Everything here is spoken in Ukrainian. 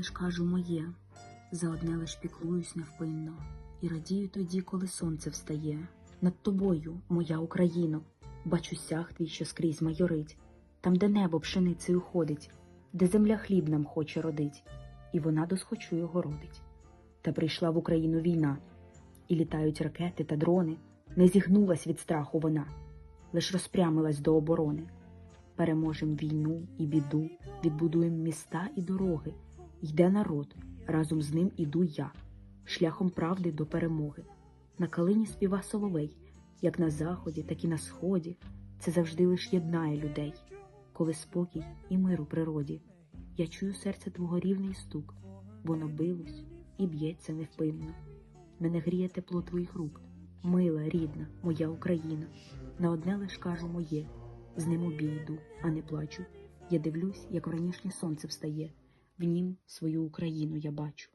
лиш кажу моє, за одне лиш піклуюсь невпинно, і радію тоді, коли сонце встає. Над тобою, моя Україно, бачу сяг твій, що скрізь майорить, там, де небо пшеницею ходить, де земля хліб нам хоче родить, і вона досхочу його родить. Та прийшла в Україну війна, і літають ракети та дрони, не зігнулась від страху вона, лиш розпрямилась до оборони. Переможем війну і біду, відбудуємо міста і дороги. Йде народ, разом з ним іду я, шляхом правди до перемоги. На калині співа соловей, як на заході, так і на сході. Це завжди лиш єднає людей, коли спокій і мир у природі. Я чую серце твого рівний стук, воно билось і б'ється невпинно. Мене гріє тепло твоїх рук, мила, рідна, моя Україна. На одне лиш кажу моє, з ним у а не плачу. Я дивлюсь, як вранішнє сонце встає, в нім свою Україну я бачу.